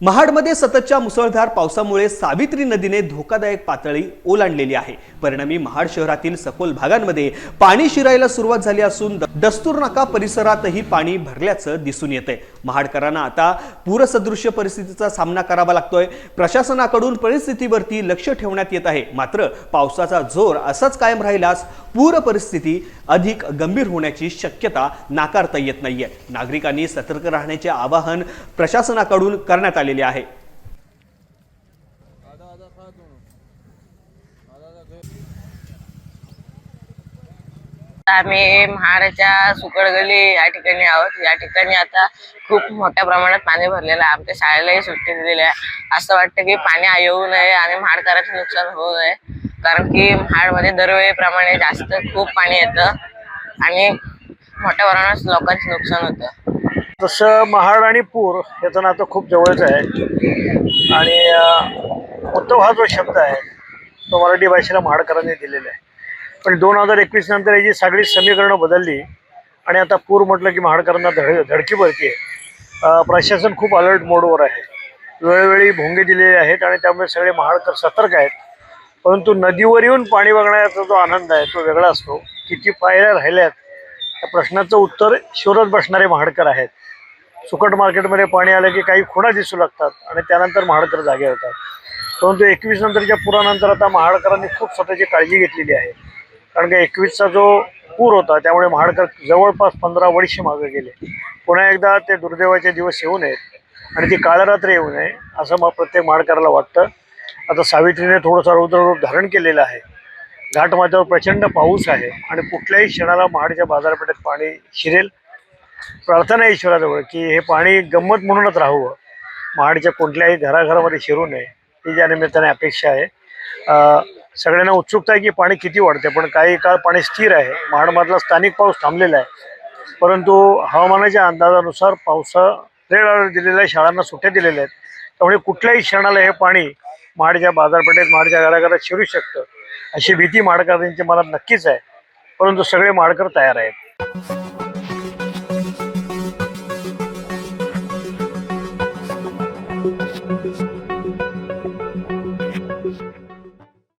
महाडमध्ये सततच्या मुसळधार पावसामुळे सावित्री नदीने धोकादायक पातळी ओलांडलेली आहे. परिणामी महाड शहरातील सखोल भागांमध्ये पाणी शिरायला सुरुवात झाली असून दस्तूर नाका परिसरातही पाणी भरल्याचं दिसून येतंय. महाडकरांना आता पूरसदृश्य परिस्थितीचा सामना करावा लागतोय. प्रशासनाकडून परिस्थितीवरती लक्ष ठेवण्यात येत आहे. मात्र पावसाचा जोर असाच कायम राहिल्यास पूर परिस्थिती अधिक गंभीर होण्याची शक्यता नाकारता येत नाहीये. नागरिकांनी सतर्क राहण्याचे आवाहन प्रशासनाकडून करण्यात आले आलेली आहे. आम्ही महाडाच्या सुकडगली या ठिकाणी आहोत. या ठिकाणी आता खूप मोठ्या प्रमाणात पाणी भरलेलं आहे. आमच्या शाळेलाही सुट्टी दिलेली आहे. असं वाटतं की पाणी येऊ नये आणि महाडकरांचे नुकसान होऊ नये. कारण की महाडमध्ये दरवेळीप्रमाणे जास्त खूप पाणी येतं आणि मोठ्या प्रमाणात लोकांचे नुकसान होतं. तसं महाड आणि पूर याचं नातं खूप जवळचं आहे. आणि उत्तम हा जो शब्द आहे तो मराठी भाषेला महाडकरांनी दिलेला आहे. पण दोन हजार एकवीस नंतर याची सगळी समीकरणं बदलली आणि आता पूर म्हटलं की महाडकरांना धड धडकी भरती आहे प्रशासन खूप अलर्ट मोडवर आहे. वेळोवेळी भोंगे दिलेले आहेत आणि त्यामुळे सगळे महाडकर सतर्क आहेत. परंतु नदीवर येऊन पाणी बघण्याचा जो आनंद आहे तो वेगळा असतो. किती पायऱ्या राहिल्यात त्या प्रश्नाचं उत्तर शिवरच बसणारे महाडकर आहेत. सुकट मार्केटमध्ये पाणी आलं की काही खुणा दिसू लागतात आणि त्यानंतर महाडकर जागे होतात. परंतु एकवीस नंतरच्या पुरानंतर आता महाडकरांनी खूप स्वतःची काळजी घेतलेली आहे. कारण का एकवीसचा जो पूर होता त्यामुळे महाडकर जवळपास पंधरा वर्षे मागे गेले. पुन्हा एकदा ते दुर्दैवाचे दिवस येऊ नयेत आणि ती काळरात्र येऊ नये असं मग प्रत्येक महाडकराला वाटतं. आता सावित्रीने थोडंसं रौद्ररूप धारण केलेलं आहे. घाटमाथ्यावर प्रचंड पाऊस आहे आणि कुठल्याही क्षणाला महाडच्या बाजारपेठेत पाणी शिरेल. प्रार्थना आहे ईश्वराजवळ की हे पाणी गंमत म्हणूनच राहावं. महाडच्या कोणत्याही घराघरामध्ये शिरू नये. ही ज्या निमित्ताने अपेक्षा आहे. सगळ्यांना उत्सुकता आहे की पाणी किती वाढते पण काही काळ पाणी स्थिर आहे. महाडमधला स्थानिक पाऊस थांबलेला आहे. परंतु हवामानाच्या अंदाजानुसार पावसा रेड दिलेल्या आहे. शाळांना सुट्ट्या दिलेल्या आहेत. त्यामुळे कुठल्याही क्षणाला हे पाणी महाडच्या बाजारपेठेत महाडच्या घराघरात शिरू शकतं. अशी भीती महाडकरांची मला नक्कीच आहे. परंतु सगळे महाडकर तयार आहेत.